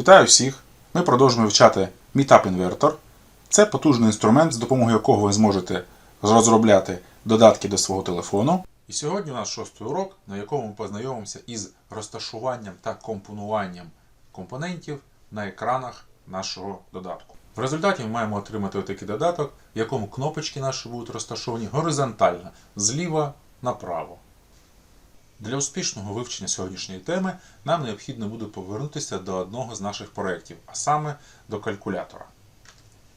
Вітаю всіх! Ми продовжуємо вивчати Meetup Inverter. Це потужний інструмент, з допомогою якого ви зможете розробляти додатки до свого телефону. І сьогодні у нас шостий урок, на якому ми познайомимося із розташуванням та компонуванням компонентів на екранах нашого додатку. В результаті ми маємо отримати отакий додаток, в якому кнопочки наші будуть розташовані горизонтально зліва направо. Для успішного вивчення сьогоднішньої теми нам необхідно буде повернутися до одного з наших проєктів, а саме до калькулятора.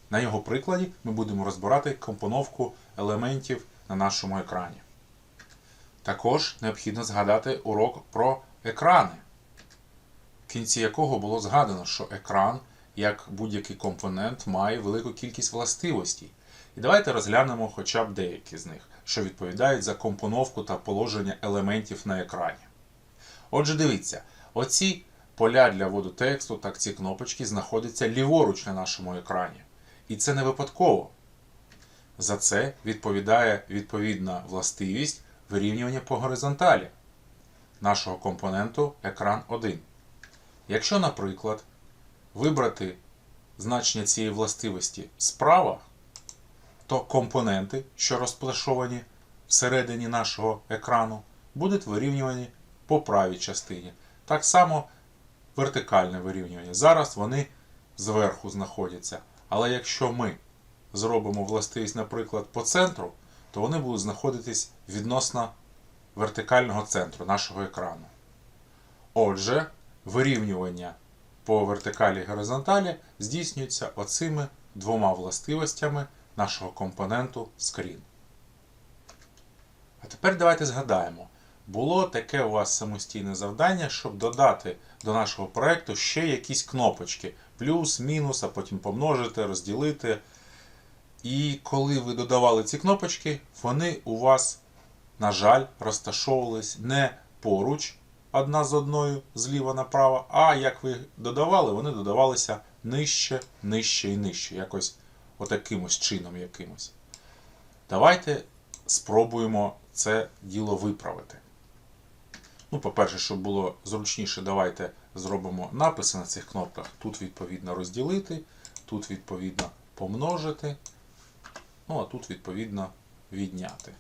На його прикладі ми будемо розбирати компоновку елементів на нашому екрані. Також необхідно згадати урок про екрани, в кінці якого було згадано, що екран, як будь-який компонент, має велику кількість властивостей. І давайте розглянемо хоча б деякі з них, що відповідають за компоновку та положення елементів на екрані. Отже, дивіться, оці поля для вводу тексту, так ці кнопочки знаходяться ліворуч на нашому екрані. І це не випадково. За це відповідає відповідна властивість вирівнювання по горизонталі нашого компоненту екран 1. Якщо, наприклад, вибрати значення цієї властивості справа, то компоненти, що розташовані всередині нашого екрану, будуть вирівнювані по правій частині. Так само вертикальне вирівнювання. Зараз вони зверху знаходяться. Але якщо ми зробимо властивість, наприклад, по центру, то вони будуть знаходитись відносно вертикального центру нашого екрану. Отже, вирівнювання по вертикалі і горизонталі здійснюється оцими двома властивостями нашого компоненту Screen. А тепер давайте згадаємо. Було таке у вас самостійне завдання, щоб додати до нашого проєкту ще якісь кнопочки. Плюс, мінус, а потім помножити, розділити. І коли ви додавали ці кнопочки, вони у вас, на жаль, розташовувались не поруч одна з одною зліва направо, а як ви додавали, вони додавалися нижче, нижче і нижче. Якось отакимось чином якимось. Давайте спробуємо це діло виправити. Ну, по-перше, щоб було зручніше, давайте зробимо написи на цих кнопках. Тут, відповідно, розділити, тут, відповідно, помножити. Ну, а тут, відповідно, відняти.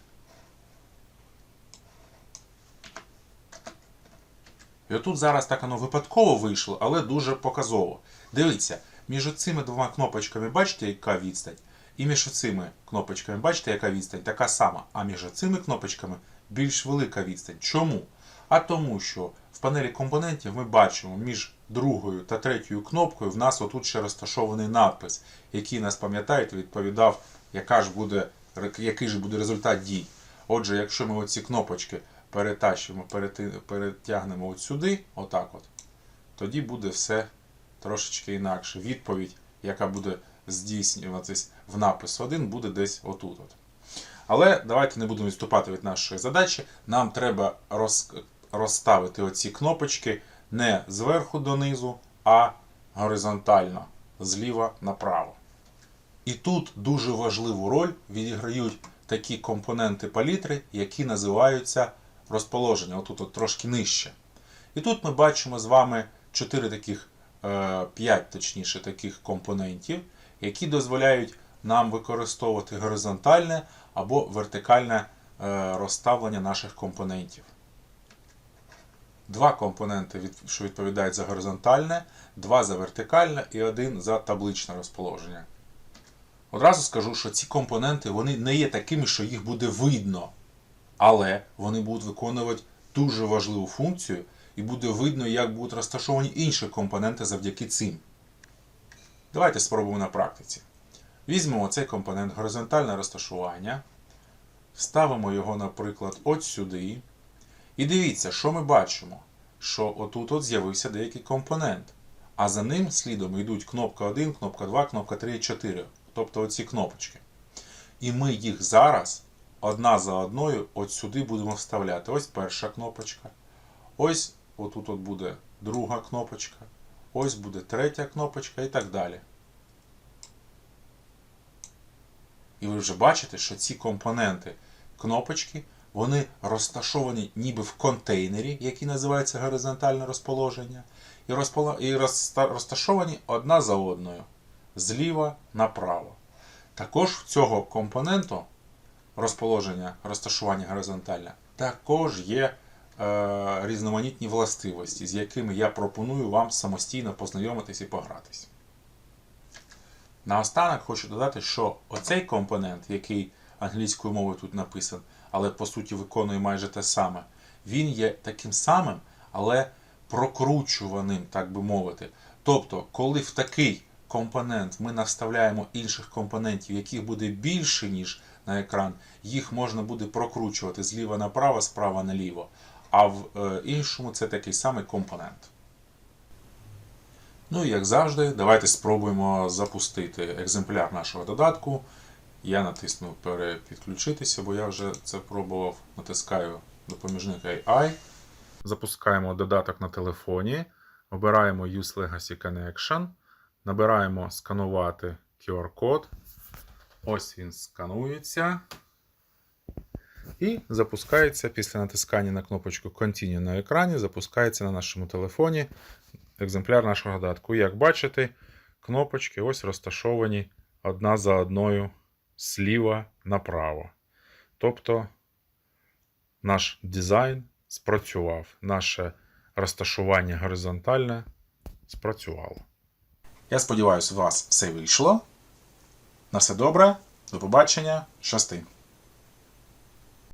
І отут зараз так воно випадково вийшло, але дуже показово. Дивіться, між цими двома кнопочками бачите, яка відстань? І між цими кнопочками бачите, яка відстань? Така сама. А між цими кнопочками більш велика відстань. Чому? А тому, що в панелі компонентів ми бачимо між другою та третьою кнопкою в нас отут ще розташований надпис, який нас пам'ятаєте, відповідав, яка ж буде, який ж буде результат дій. Отже, якщо ми оці кнопочки перетащимо, перетягнемо от сюди, отак от, тоді буде все трошечки інакше. Відповідь, яка буде здійснюватись в напис 1, буде десь отут. От. Але давайте не будемо відступати від нашої задачі. Нам треба роз, розставити оці кнопочки не зверху донизу, а горизонтально, зліва направо. І тут дуже важливу роль відіграють такі компоненти палітри, які називаються розположення, отут от трошки нижче. І тут ми бачимо з вами 4 таких, 5 точніше таких компонентів, які дозволяють нам використовувати горизонтальне або вертикальне е, розставлення наших компонентів. Два компоненти, що відповідають за горизонтальне, два за вертикальне і один за табличне розположення. Одразу скажу, що ці компоненти вони не є такими, що їх буде видно, але вони будуть виконувати дуже важливу функцію, і буде видно, як будуть розташовані інші компоненти завдяки цим. Давайте спробуємо на практиці. Візьмемо цей компонент горизонтальне розташування, ставимо його, наприклад, от сюди. І дивіться, що ми бачимо, що отут от з'явився деякий компонент, а за ним слідом йдуть кнопка 1, кнопка 2, кнопка 3 і 4, тобто оці кнопочки. І ми їх зараз одна за одною от сюди будемо вставляти. Ось перша кнопочка. Ось отут от буде друга кнопочка. Ось буде третя кнопочка і так далі. І ви вже бачите, що ці компоненти кнопочки вони розташовані ніби в контейнері, який називається горизонтальне розположення, і, і розташовані одна за одною зліва направо. Також в цього компоненту розположення, розташування горизонтальне, також є різноманітні властивості, з якими я пропоную вам самостійно познайомитись і погратись. Наостанок хочу додати, що оцей компонент, який англійською мовою тут написан, але по суті виконує майже те саме, він є таким самим, але прокручуваним, так би мовити. Тобто, коли в такий компонент ми наставляємо інших компонентів, яких буде більше, ніж на екран, їх можна буде прокручувати зліва направо, справа наліво. А в е, іншому це такий самий компонент. Ну і як завжди, давайте спробуємо запустити екземпляр нашого додатку. Я натисну перепідключитися, бо я вже це пробував. Натискаю допоміжник AI. Запускаємо додаток на телефоні. Обираємо Use Legacy Connection. Набираємо сканувати QR-код. Ось він сканується. І запускається після натискання на кнопочку Continue на екрані, запускається на нашому телефоні екземпляр нашого додатку. Як бачите, кнопочки ось розташовані одна за одною зліва направо. Тобто наш дизайн спрацював, наше розташування горизонтальне спрацювало. Я сподіваюся, у вас все вийшло. На все добре, до побачення, щасти!